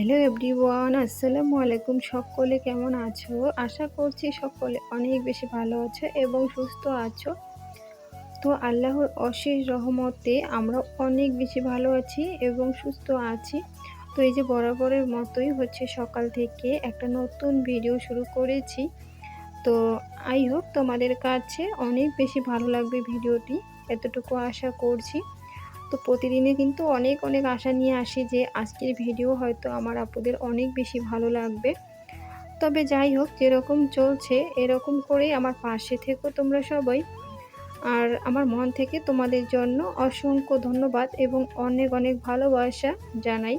আসসালামু আলাইকুম সকলে, কেমন আছো? আশা করছি সকলে অনেক বেশি ভালো আছো এবং সুস্থ আছো। তো আল্লাহর অশেষ রহমতে আমরা অনেক বেশি ভালো আছি এবং সুস্থ আছি। তো এই যে বরাবরের মতোই হচ্ছে সকাল থেকে একটা নতুন ভিডিও শুরু করেছি। তো আই হোপ তোমাদের কাছে অনেক বেশি ভালো লাগবে ভিডিওটি এতটুকু আশা করছি। তো প্রতিদিনে কিন্তু অনেক অনেক আশা নিয়ে আসি যে আজকের ভিডিও হয়তো আমার আপুদের অনেক বেশি ভালো লাগবে। তবে যাই হোক, যেরকম চলছে, এরকম করেই আমার পাশে থেকো তোমরা সবাই। আর আমার মন থেকে তোমাদের জন্য অসংখ্য ধন্যবাদ এবং অনেক অনেক ভালোবাসা জানাই।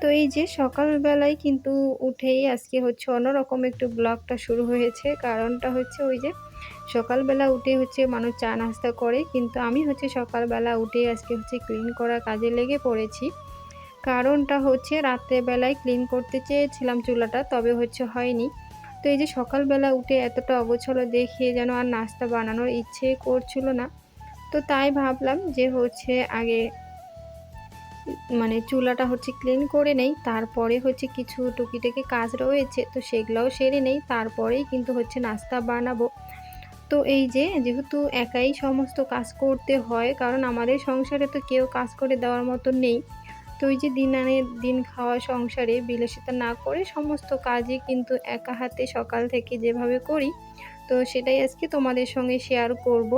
তো এই যে সকালবেলায় কিন্তু উঠেই আজকে হচ্ছে অন্যরকম একটু ব্লগটা শুরু হয়েছে। কারণটা হচ্ছে ওই যে সকালবেলা উঠে হচ্ছে মানুষ চা নাস্তা করে, কিন্তু আমি হচ্ছে সকালবেলা উঠে আজকে হচ্ছে ক্লিন করা কাজে লেগে পড়েছি। কারণটা হচ্ছে রাত্রেবেলায় ক্লিন করতে চেয়েছিলাম চুলাটা, তবে হচ্ছে হয়নি। তো এই যে সকালবেলা উঠে এতটা অগোছলো দেখিয়ে যেন আর নাস্তা বানানোর ইচ্ছে করছিল না। তো তাই ভাবলাম যে হচ্ছে আগে মানে চুলাটা হচ্ছে ক্লিন করে নেই, তারপরে হচ্ছে কিছু টুকিটাকি কাজ রয়েছে, তো সেগুলোও সেরে নেই, তারপরেই কিন্তু হচ্ছে নাস্তা বানাবো। তো এই যে, যেহেতু একাই সমস্ত কাজ করতে হয়, কারণ আমাদের সংসারে তো কেউ কাজ করে দেওয়ার মতো নেই, তো ওই যে দিন আনে দিন খাওয়া সংসারে বিলাসিতা না করে সমস্ত কাজই কিন্তু একা হাতে সকাল থেকে যেভাবে করি, তো সেটাই আজকে তোমাদের সঙ্গে শেয়ার করব।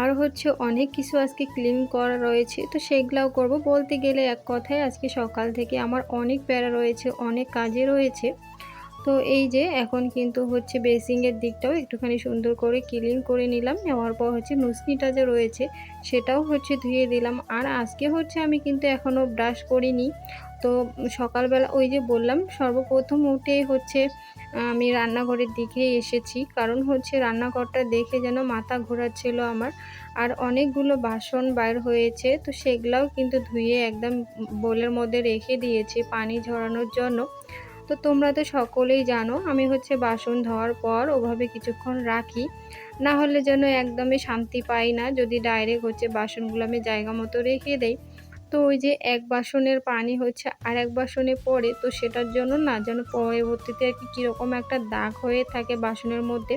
আর হচ্ছে অনেক কিছু আজকে ক্লিন করা রয়েছে, তো সেগুলাও করব। বলতে গেলে এক কথায় আজকে সকাল থেকে আমার অনেক প্যারা রয়েছে, অনেক কাজে রয়েছে। তো এই যে এখন কিন্তু হচ্ছে বেসিংয়ের দিকটাও একটুখানি সুন্দর করে ক্লিন করে নিলাম। নেওয়ার পর হচ্ছে নুসনিটা যে রয়েছে, সেটাও হচ্ছে ধুয়ে দিলাম। আর আজকে হচ্ছে আমি কিন্তু এখনও ব্রাশ করিনি। তো সকালবেলা ওই যে বললাম, সর্বপ্রথম উঠে হচ্ছে, আমি রান্নাঘরের দিকে এসেছি। কারণ হচ্ছে রান্নাঘরটা দেখে যেন মাথা ঘোরাচ্ছিল আমার। আর অনেকগুলো বাসন বাইর হয়েছে, তো সেগুলাও কিন্তু ধুয়ে একদম বোলের মধ্যে রেখে দিয়েছি পানি ঝরানোর জন্য। তো তোমরা তো সকলেই জানো, আমি হচ্ছে বাসন ধোয়ার পর ওভাবে কিছুক্ষণ রাখি। না হলে যেন একদমই শান্তি পাই না, যদি ডাইরেক্ট হচ্ছে বাসনগুলো আমি জায়গা মতো রেখে দেই। তো ওই যে এক বাসনের পানি হচ্ছে আর এক বাসনে পড়ে, তো সেটার জন্য না যেন পরবর্তীতে আর কি কীরকম একটা দাগ হয়ে থাকে বাসনের মধ্যে।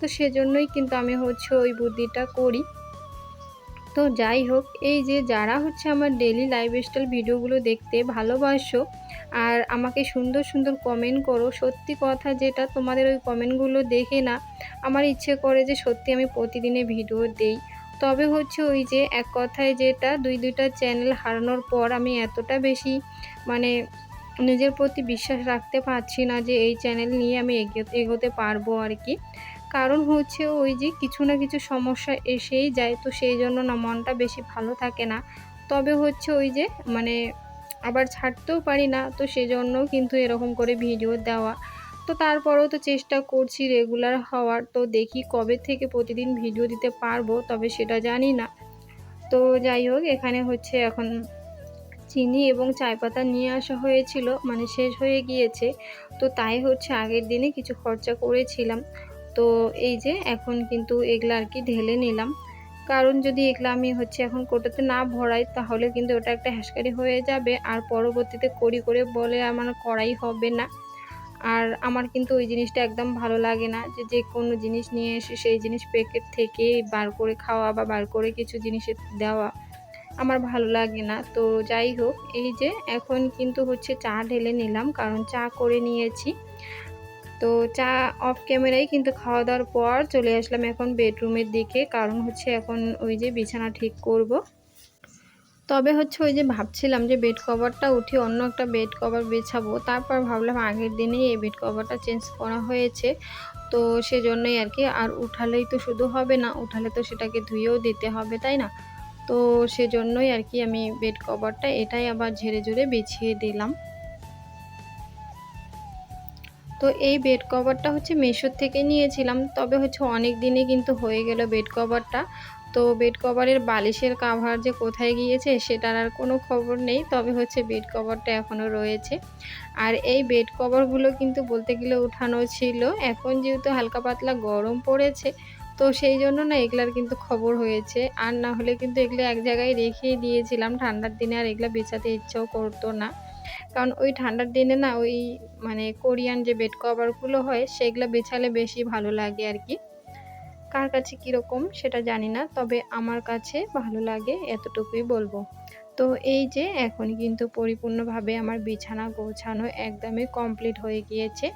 তো সেজন্যই কিন্তু আমি হচ্ছে ওই বুদ্ধিটা করি। তো যাই হোক, এই যে যারা হচ্ছে আমার ডেলি লাইফস্টাইল ভিডিওগুলো দেখতে ভালোবাসো আর আমাকে সুন্দর সুন্দর কমেন্ট করো। সত্যি কথা যেটা তোমাদের ওই কমেন্টগুলো দেখে না, আমার ইচ্ছে করে যে সত্যি আমি প্রতিদিনে ভিডিও দেই। তবে হচ্ছে ওই যে এক কথায় যেটা, দুই দুইটা চ্যানেল হারানোর পর আমি এতটা বেশি মানে নিজের প্রতি বিশ্বাস রাখতে পারছি না যে এই চ্যানেল নিয়ে আমি এগোতে পারব আর কি কারণ হচ্ছে ওই যে কিছু না কিছু সমস্যা এসেই যায়, তো সেই জন্য না মনটা বেশি ভালো থাকে না। তবে হচ্ছে ওই যে মানে আবার ছাড়তেও পারি না, তো সেজন্য কিন্তু এরকম করে ভিডিও দেওয়া। তো তারপরেও তো চেষ্টা করছি রেগুলার হওয়ার, তো দেখি কবে থেকে প্রতিদিন ভিডিও দিতে পারব, তবে সেটা জানি না। তো যাই হোক, এখানে হচ্ছে এখন চিনি এবং চায় পাতা নিয়ে আসা হয়েছিল মানে শেষ হয়ে গিয়েছে। তো তাই হচ্ছে আগের দিনে কিছু খরচা করেছিলাম। তো এই যে এখন কিন্তু এগুলো আর কি ঢেলে নিলাম। কারণ যদি এগুলো আমি হচ্ছে এখন কোটাতে না ভরাই, তাহলে কিন্তু ওটা একটা হ্যাসকারি হয়ে যাবে। আর পরবর্তীতে করি করে বলে আমার করাই হবে না। আর আমার কিন্তু ওই জিনিসটা একদম ভালো লাগে না যে যে কোনো জিনিস নিয়ে এসে সেই জিনিস প্যাকেট থেকে বার করে খাওয়া বা বার করে কিছু জিনিসে দেওয়া আমার ভালো লাগে না। তো যাই হোক, এই যে এখন কিন্তু হচ্ছে চা ঢেলে নিলাম, কারণ চা করে নিয়েছি। তো চা অফ ক্যামেরাই কিন্তু খাওয়া দাওয়ার পর চলে আসলাম এখন বেডরুমের দিকে। কারণ হচ্ছে এখন ওই যে বিছানা ঠিক করব। তবে হচ্ছে ওই যে ভাবছিলাম যে বেড কভারটা উঠে অন্য একটা বেড কভার বেছাবো। তারপর ভাবলাম আগের দিনেই এই বেড কভারটা চেঞ্জ করা হয়েছে। তো সেজন্যই আর কি, আর উঠালেই তো শুধু হবে না, উঠালে তো সেটাকে ধুয়েও দিতে হবে, তাই না? তো সেজন্যই আর কি আমি বেড কভারটা এটাই আবার ঝেড়ে ঝেড়ে বিছিয়ে দিলাম। তো এই বেড কভারটা হচ্ছে মেশোর থেকে নিয়েছিলাম। তবে হচ্ছে অনেক দিনে কিন্তু হয়ে গেল বেড কভারটা তো বেড কভারের বালিশের কাভার যে কোথায় গিয়েছে সেটার আর কোনো খবর নেই। তবে হচ্ছে বেড কভারটা এখনও রয়েছে। আর এই বেড কভারগুলো কিন্তু বলতে গেলে উঠানো ছিল। এখন যেহেতু হালকা পাতলা গরম পড়েছে, তো সেই জন্য না এগুলার কিন্তু খবর হয়েছে। আর না হলে কিন্তু এগুলো এক জায়গায় রেখেই দিয়েছিলাম। ঠান্ডার দিনে আর এগুলো বেচাতে ইচ্ছেও করতো না। কারণ ওই ঠান্ডার দিনে না ওই মানে কোরিয়ান যে বেড কভারগুলো হয়, সেগুলো বেছালে বেশি ভালো লাগে আর কি কার কাছে কীরকম সেটা জানি না, তবে আমার কাছে ভালো লাগে এতটুকুই বলব। তো এই যে এখন কিন্তু পরিপূর্ণভাবে আমার বিছানা গোছানো একদমই কমপ্লিট হয়ে গিয়েছে।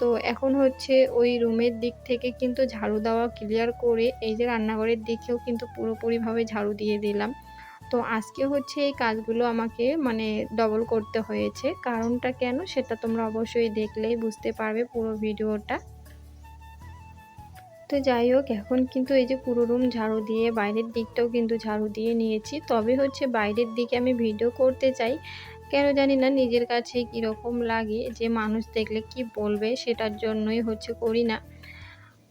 তো এখন হচ্ছে ওই রুমের দিক থেকে কিন্তু ঝাড়ু দেওয়া ক্লিয়ার করে এই যে রান্নাঘরের দিকেও কিন্তু পুরোপুরিভাবে ঝাড়ু দিয়ে দিলাম। তো আজকে হচ্ছে এই কাজগুলো আমাকে মানে ডবল করতে হয়েছে। কারণটা কেন সেটা তোমরা অবশ্যই দেখলেই বুঝতে পারবে পুরো ভিডিওটা। তো যাই হোক, এখন কিন্তু এই যে পুরো রুম ঝাড়ু দিয়ে, বাইরের দিকটাও কিন্তু ঝাড়ু দিয়ে নিয়েছি। তবে হচ্ছে বাইরের দিকে আমি ভিডিও করতে চাই। কেন জানি না নিজের কাছে কীরকম লাগে যে মানুষ দেখলে কি বলবে সেটার জন্যই হচ্ছে করি না।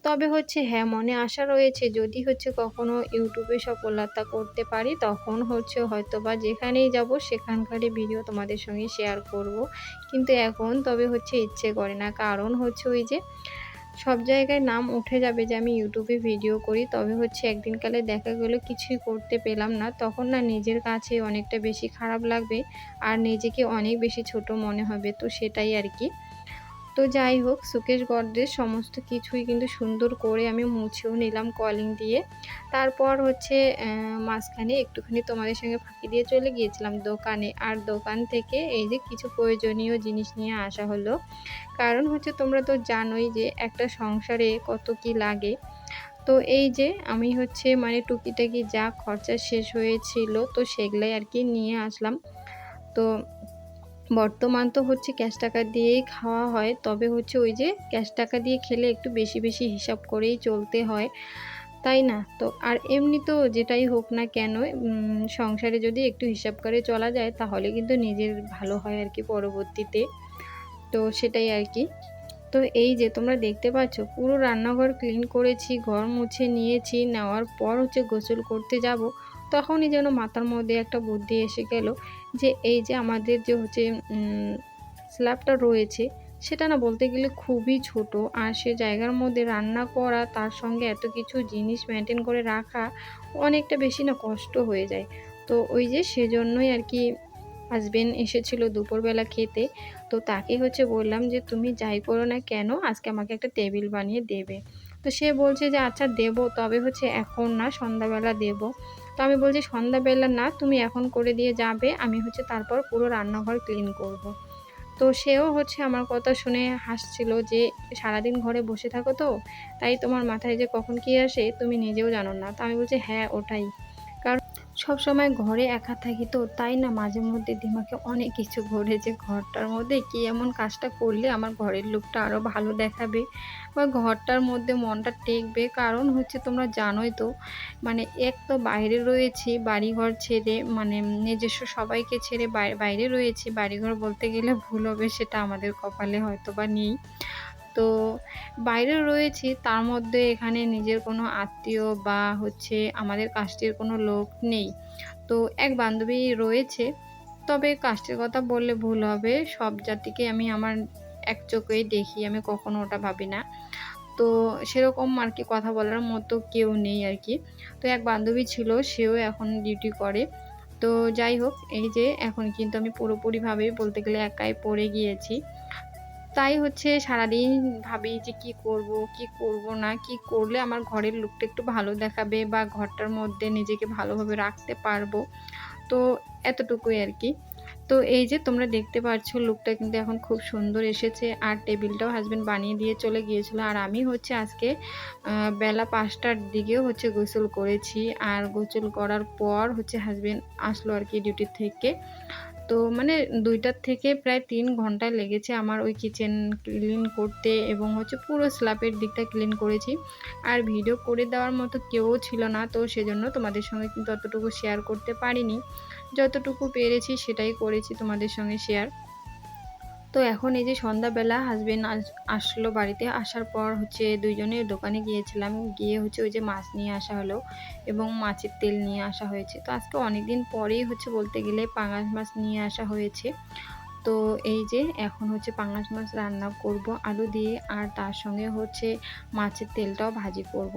তবে হচ্ছে হ্যাঁ মনে আশা রয়েছে। যদি হচ্ছে কখনো ইউটিউবে সফলতা করতে পারি, তখন হচ্ছে হয়তো বা যেখানেই যাব সেখানকারই ভিডিও তোমাদের সঙ্গে শেয়ার করব। কিন্তু এখন তবে হচ্ছে ইচ্ছে করে না। কারণ হচ্ছে ওই যে সব জায়গায় নাম উঠে যাবে যে আমি ইউটিউবে ভিডিও করি। তবে হচ্ছে একদিনকালে দেখা গেলো কিছুই করতে পেলাম না। তখন না নিজের কাছে অনেকটা বেশি খারাপ লাগবে আর নিজেকে অনেক বেশি ছোট মনে হবে। তো সেটাই আর কি। তো যাই হোক, সুকেশ গড্রেজ সমস্ত কিছুই কিন্তু সুন্দর করে আমি মুছেও নিলাম কলিং দিয়ে। তারপর হচ্ছে মাঝখানে একটুখানি তোমাদের সঙ্গে ফাঁকি দিয়ে চলে গিয়েছিলাম দোকানে। আর দোকান থেকে এই যে কিছু প্রয়োজনীয় জিনিস নিয়ে আসা হলো। কারণ হচ্ছে তোমরা তো জানোই যে একটা সংসারে কত কি লাগে। তো এই যে আমি হচ্ছে মানে টুকিটাকি যা খরচা শেষ হয়েছিল, তো সেগুলাই আর কি নিয়ে আসলাম। তো বর্তমান তো হচ্ছে ক্যাশ টাকা দিয়েই খাওয়া হয়, তবে হচ্ছে ওই যে ক্যাশ টাকা দিয়ে খেলে একটু বেশি বেশি হিসাব করেই চলতে হয়, তাই না? তো আর এমনি তো যেটাই হোক না কেন সংসারে যদি একটু হিসাব করে চলা যায়, তাহলে কিন্তু নিজের ভালো হয় আর কি পরবর্তীতে, তো সেটাই আর কি। তো এই যে তোমরা দেখতে পাচ্ছ, পুরো রান্নাঘর ক্লিন করেছি, ঘর মুছে নিয়েছি, নেওয়ার পর হচ্ছে গোসল করতে যাব, তখনই যেন মাথার মধ্যে একটা বুদ্ধি এসে গেল যে এই যে আমাদের যে হচ্ছে স্ল্যাবটা রয়েছে, সেটা না বলতে গেলে খুবই ছোট। আর সে জায়গার মধ্যে রান্না করা, তার সঙ্গে এত কিছু জিনিস মেনটেন করে রাখা অনেকটা বেশি না কষ্ট হয়ে যায়। তো ওই যে সেজন্যই আর কি হাজবেন্ড এসেছিল দুপুরবেলা খেতে। তো তাকে হচ্ছে বললাম যে, তুমি যাই করো না কেন, আজকে আমাকে একটা টেবিল বানিয়ে দেবে। তো সে বলছে যে আচ্ছা দেব, তবে হচ্ছে এখন না, সন্ধ্যাবেলা দেব। তো আমি বলছি, সন্ধ্যাবেলা না, তুমি এখন করে দিয়ে যাবে। আমি হচ্ছে তারপর পুরো রান্নাঘর ক্লিন করব। তো সেও হচ্ছে আমার কথা শুনে হাসছিল যে, সারাদিন ঘরে বসে থাকো তো। তাই তোমার মাথায় যে কখন কি আসে, তুমি নিজেও জানো না। তো আমি বলছি হ্যাঁ ওটাই। সব সময় ঘরে একা থাকি তো, তাই না মাঝে মধ্যে দিমাকে অনেক কিছু ঘোরে যে ঘরটার মধ্যে কি এমন কাজটা করলে আমার ঘরের লোকটা আরও ভালো দেখাবে। বা ঘরটার মধ্যে মনটা টেকবে। কারণ হচ্ছে তোমরা জানোই তো মানে এক তো বাইরে রয়েছি, বাড়িঘর ছেড়ে মানে নিজস্ব সবাইকে ছেড়ে বাইরে রয়েছি। বাড়িঘর বলতে গেলে ভুল হবে সেটা আমাদের কপালে হয়তো বা নেই। তো বাইরে রয়েছি, তার মধ্যে এখানে নিজের কোনো আত্মীয় বা হচ্ছে আমাদের কাস্টের কোনো লোক নেই। তো এক বান্ধবী রয়েছে, তবে কাস্টের কথা বললে ভুল হবে। সব জাতিকে আমি আমার এক চোখেই দেখি, আমি কখনো ওটা ভাবি না। তো সেরকম আর কি কথা বলার মতো কেউ নেই আর কি। তো এক বান্ধবী ছিল, সেও এখন ডিউটি করে। তো যাই হোক, এই যে এখন কিন্তু আমি পুরোপুরিভাবে বলতে গেলে একাই পড়ে গিয়েছি। তাই হচ্ছে সারাদিন ভাবি যে কি করব কি করব না, কি করলে আমার ঘরের লুকটা একটু ভালো দেখাবে বা ঘরটার মধ্যে নিজেকে ভালোভাবে রাখতে পারব। তো এতটুকুই আর কি। তো এই যে তোমরা দেখতে পাচ্ছ লুকটা কিন্তু এখন খুব সুন্দর এসেছে। আর টেবিলটাও হাজব্যান্ড বানিয়ে দিয়ে চলে গিয়েছিল। আর আমি হচ্ছে আজকে বেলা পাঁচটার দিকেও হচ্ছে গোসল করেছি। আর গোসল করার পর হচ্ছে হাজব্যান্ড আসলো আর কি ডিউটি থেকে। তো মানে দুইটার থেকে প্রায় তিন ঘণ্টা লেগেছে আমার ওই কিচেন ক্লিন করতে এবং হচ্ছে পুরো স্ল্যাপের দিকটা ক্লিন করেছি। আর ভিডিও করে দেওয়ার মতো কেউ ছিল না, তো সেজন্য তোমাদের সঙ্গে কিন্তু অতটুকু শেয়ার করতে পারিনি। যতটুকু পেরেছি সেটাই করেছি তোমাদের সঙ্গে শেয়ার তো এখন এই যে সন্ধ্যাবেলা হাজবেন্ড আসলো বাড়িতে, আসার পর হচ্ছে দুইজনে দোকানে গিয়েছিলাম। গিয়ে হচ্ছে ওই যে মাছ নিয়ে আসা হলো এবং মাছের তেল নিয়ে আসা হয়েছে। তো আজকে অনেক দিন পরেই হচ্ছে বলতে গেলে পাঙাশ মাছ নিয়ে আসা হয়েছে। তো এই যে এখন হচ্ছে পাঙাশ মাছ রান্না করব, আলু দিয়ে, আর তার সঙ্গে হচ্ছে মাছের তেলটাও ভাজি করব।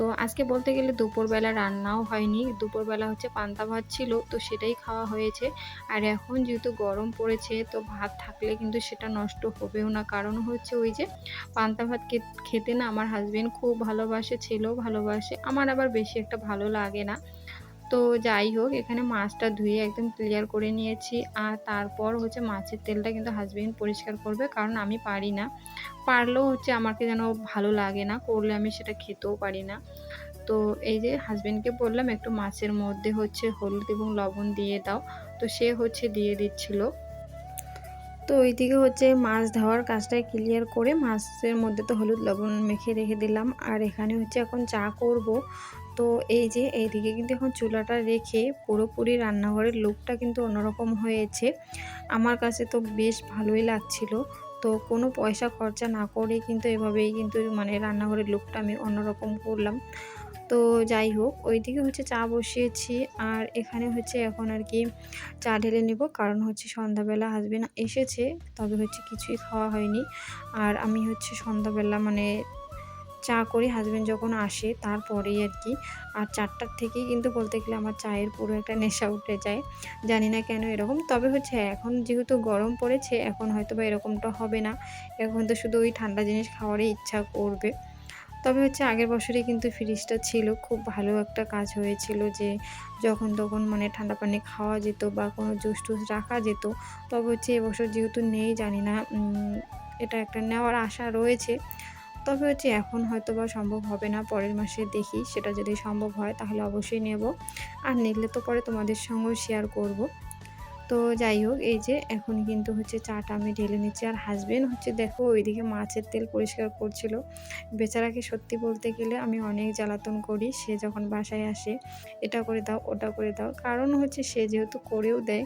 তো আজকে বলতে গেলে দুপুরবেলা রান্নাও হয়নি। দুপুরবেলা হচ্ছে পান্তা ভাত ছিল, তো সেটাই খাওয়া হয়েছে। আর এখন যেহেতু গরম পড়েছে, তো ভাত থাকলে কিন্তু সেটা নষ্ট হবেও না। কারণ হচ্ছে ওই যে পান্তা ভাত খেতে না আমার হাজবেন্ড খুব ভালোবাসে, ছেলেও ভালোবাসে। আমার আবার বেশি একটা ভালো লাগে না। তো যাই হোক, এখানে মাছটা ধুয়ে একদম ক্লিয়ার করে নিয়েছি। আর তারপর হচ্ছে মাছের তেলটা কিন্তু হাজব্যান্ড পরিষ্কার করবে, কারণ আমি পারি না। পারলেও হচ্ছে আমাকে যেন ভালো লাগে না, করলে আমি সেটা খেতেও পারি না। তো এই যে হাজব্যান্ডকে বললাম, একটু মাছের মধ্যে হচ্ছে হলুদ এবং লবণ দিয়ে দাও। তো সে হচ্ছে দিয়ে দিচ্ছিল। তো ওইদিকে হচ্ছে মাছ ধোয়ার কাজটা ক্লিয়ার করে মাছের মধ্যে তো হলুদ লবণ মেখে রেখে দিলাম। আর এখানে হচ্ছে এখন চা করব। তো এই যে এইদিকে কিন্তু এখন চুলাটা রেখে পুরোপুরি রান্নাঘরের লুকটা কিন্তু অন্যরকম হয়েছে। আমার কাছে তো বেশ ভালোই লাগছিল। তো কোনো পয়সা খরচা না করে কিন্তু এভাবেই কিন্তু মানে রান্নাঘরের লুকটা আমি অন্যরকম করলাম। তো যাই হোক, ওইদিকে হচ্ছে চা বসিয়েছি। আর এখানে হচ্ছে এখন আর কি চা ঢেলে নেব, কারণ হচ্ছে সন্ধ্যাবেলা হাজবেন্ড এসেছে, তবে হচ্ছে কিছুই খাওয়া হয়নি। আর আমি হচ্ছে সন্ধ্যাবেলা মানে চা করি হাজব্যান্ড যখন আসে তারপরেই আর কি। আর চারটার থেকেই কিন্তু বলতে গেলে আমার চায়ের পুরো একটা নেশা উঠে যায়। জানি না কেন এরকম, তবে হচ্ছে এখন যেহেতু গরম পড়েছে, এখন হয়তো বা এরকমটা হবে না। এখন তো শুধু ওই ঠান্ডা জিনিস খাওয়ারই ইচ্ছা করবে। তবে হচ্ছে আগের বছরে কিন্তু ফ্রিজটা ছিল। খুব ভালো একটা কাজ হয়েছিল যে, যখন তখন মানে ঠান্ডা পানি খাওয়া যেত বা কোনো জুস টুস রাখা যেত, তবে হচ্ছে এবছর যেহেতু নেই, জানি না এটা একটা নেওয়ার আশা রয়েছে। তবে হচ্ছে এখন হয়তো বা সম্ভব হবে না, পরের মাসে দেখি, সেটা যদি সম্ভব হয় তাহলে অবশ্যই নেব। আর নিলে তো পরে তোমাদের সঙ্গেও শেয়ার করব। তো যাই হোক, এই যে এখন কিন্তু হচ্ছে চাটা আমি ঢেলে নিচ্ছি। আর হাজবেন্ড হচ্ছে দেখো ওইদিকে মাছের তেল পরিষ্কার করছিল। বেচারাকে সত্যি বলতে গেলে আমি অনেক জ্বালাতন করি, সে যখন বাসায় আসে এটা করে দাও, ওটা করে দাও। কারণ হচ্ছে সে যেহেতু করেও দেয়,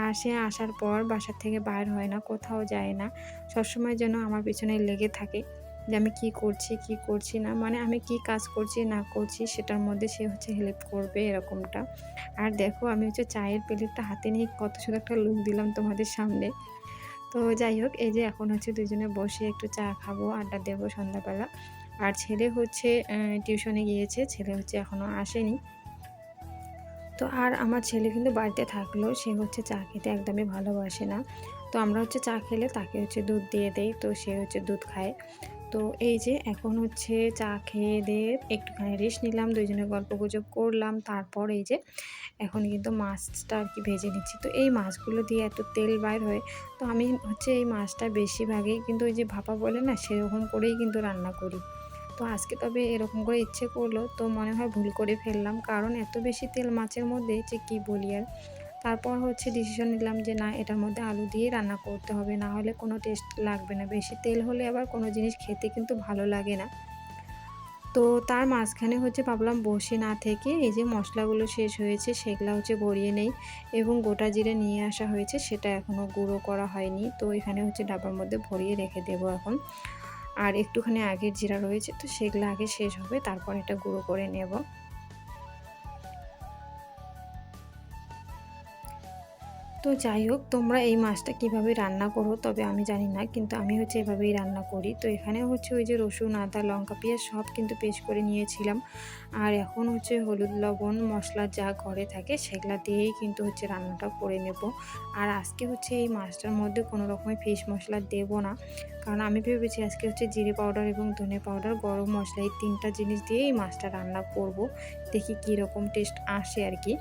আর সে আসার পর বাসার থেকে বাইর হয় না, কোথাও যায় না। সবসময় যেন আমার পিছনে লেগে থাকে। যে আমি কি করছি কি করছি না মানে আমি কি কাজ করছি, না করছি, সেটার মধ্যে সে হচ্ছে হেল্প করবে এরকমটা। আর দেখো আমি হচ্ছে চায়ের প্লেটটা হাতে নিয়ে কত সুন্দর একটা লুক দিলাম তোমাদের সামনে। তো যাই হোক, এই যে এখন হচ্ছে দুজনে বসে একটু চা খাব, আড্ডা দেবো সন্ধ্যাবেলা। আর ছেলে হচ্ছে টিউশনে গিয়েছে, ছেলে হচ্ছে এখনও আসেনি। তো আর আমার ছেলে কিন্তু বাড়িতে থাকল, সে হচ্ছে চা খেতে একদমই ভালোবাসে না। তো আমরা হচ্ছে চা খেলে তাকে হচ্ছে দুধ দিয়ে দেই, তো সে হচ্ছে দুধ খায়। তো এই যে এখন হচ্ছে চা খেয়ে দিয়ে একটুখানি রেস্ট নিলাম, দুইজনে গল্প গুজব করলাম, তারপর এই যে এখন কিন্তু মাছটা আর কি ভেজে নিচ্ছি। তো এই মাছগুলো দিয়ে এত তেল বাইর হয়, তো আমি হচ্ছে এই মাছটা বেশিরভাগই কিন্তু ওই যে ভাপা বলে না, সেরকম করেই কিন্তু রান্না করি। তো আজকে তবে এরকম করে ইচ্ছে করল, তো মনে হয় ভুল করে ফেললাম, কারণ এত বেশি তেল মাছের মধ্যে যে কি বলি আর। তারপর হচ্ছে ডিসিশন নিলাম যে না, এটার মধ্যে আলু দিয়ে রান্না করতে হবে, না হলে কোনো টেস্ট লাগবে না। বেশি তেল হলে আবার কোনো জিনিস খেতে কিন্তু ভালো লাগে না। তো তার মাঝখানে হচ্ছে ভাবলাম বসে না থেকে এই যে মশলাগুলো শেষ হয়েছে, সেগুলো হচ্ছে ভরিয়ে নেই এবং গোটা জিরে নিয়ে আসা হয়েছে, সেটা এখনও গুঁড়ো করা হয়নি। তো এখানে হচ্ছে ডাবার মধ্যে ভরিয়ে রেখে দেবো এখন। আর একটুখানি আগের জিরা রয়েছে, তো সেগুলো আগে শেষ হবে, তারপর এটা গুঁড়ো করে নেব। তো যাই হোক, তোমরা এই মাছটা কীভাবে রান্না করো তবে আমি জানি না, কিন্তু আমি হচ্ছে এভাবেই রান্না করি। তো এখানে হচ্ছে ওই যে রসুন, আদা, লঙ্কা, পেঁয়াজ সব কিন্তু পেস্ট করে নিয়েছিলাম। আর এখন হচ্ছে হলুদ, লবণ, মশলা যা ঘরে থাকে সেগুলা দিয়েই কিন্তু হচ্ছে রান্নাটা করে নেব। আর আজকে হচ্ছে এই মাছটার মধ্যে কোনো রকমের ফিশ মশলা দেব না, কারণ আমি ভেবেছি আজকে হচ্ছে জিরে পাউডার এবং ধনে পাউডার, গরম মশলা এই তিনটা জিনিস দিয়ে এই মাছটা রান্না করব, দেখি কীরকম টেস্ট আসে আর কি।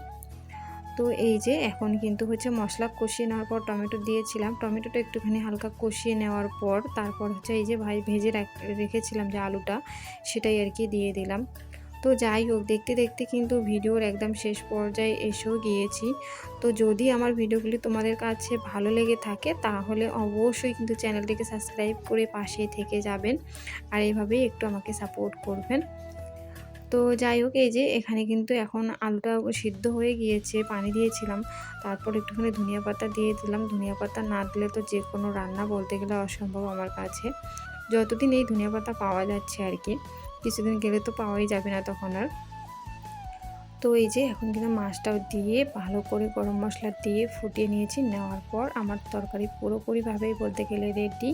তো এই যে এখন কিন্তু হচ্ছে মশলা কষিয়ে নেওয়ার পর টমেটো দিয়েছিলাম। টমেটোটা একটুখানি হালকা কষিয়ে নেওয়ার পর তারপর হচ্ছে এই যে ভাই ভেজে রেখেছিলাম যে আলুটা, সেটাই আর কি দিয়ে দিলাম। তো যাই হোক, দেখতে দেখতে কিন্তু ভিডিওর একদম শেষ পর্যায়ে এসেও গিয়েছি। তো যদি আমার ভিডিওগুলি তোমাদের কাছে ভালো লেগে থাকে, তাহলে অবশ্যই কিন্তু চ্যানেলটিকে সাবস্ক্রাইব করে পাশে থেকে যাবেন। আর এইভাবেই একটু আমাকে সাপোর্ট করবেন। তো যাই হোক, এই যে এখানে কিন্তু এখন আলুটা সিদ্ধ হয়ে গিয়েছে, পানি দিয়েছিলাম। তারপর একটুখানি ধনিয়া পাতা দিয়ে দিলাম। ধনিয়া পাতা না দিলে তো যে কোনো রান্না বলতে গেলে অসম্ভব আমার কাছে। যতদিন এই ধনিয়া পাতা পাওয়া যাচ্ছে আর কি, কিছুদিন গেলে তো পাওয়াই যাবে না তখন আর। তো এই যে এখন কিন্তু মাছটাও দিয়ে ভালো করে গরম মশলা দিয়ে ফুটিয়ে নিয়েছি। নেওয়ার পর আমার তরকারি পুরোপুরিভাবেই বলতে গেলে রেডি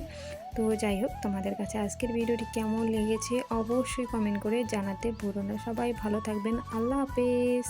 তো যাই হোক, তোমাদের কাছে আজকের ভিডিওটি কেমন লেগেছে অবশ্যই কমেন্ট করে জানাতে ভুলো না। সবাই ভালো থাকবেন। আল্লাহ হাফেজ।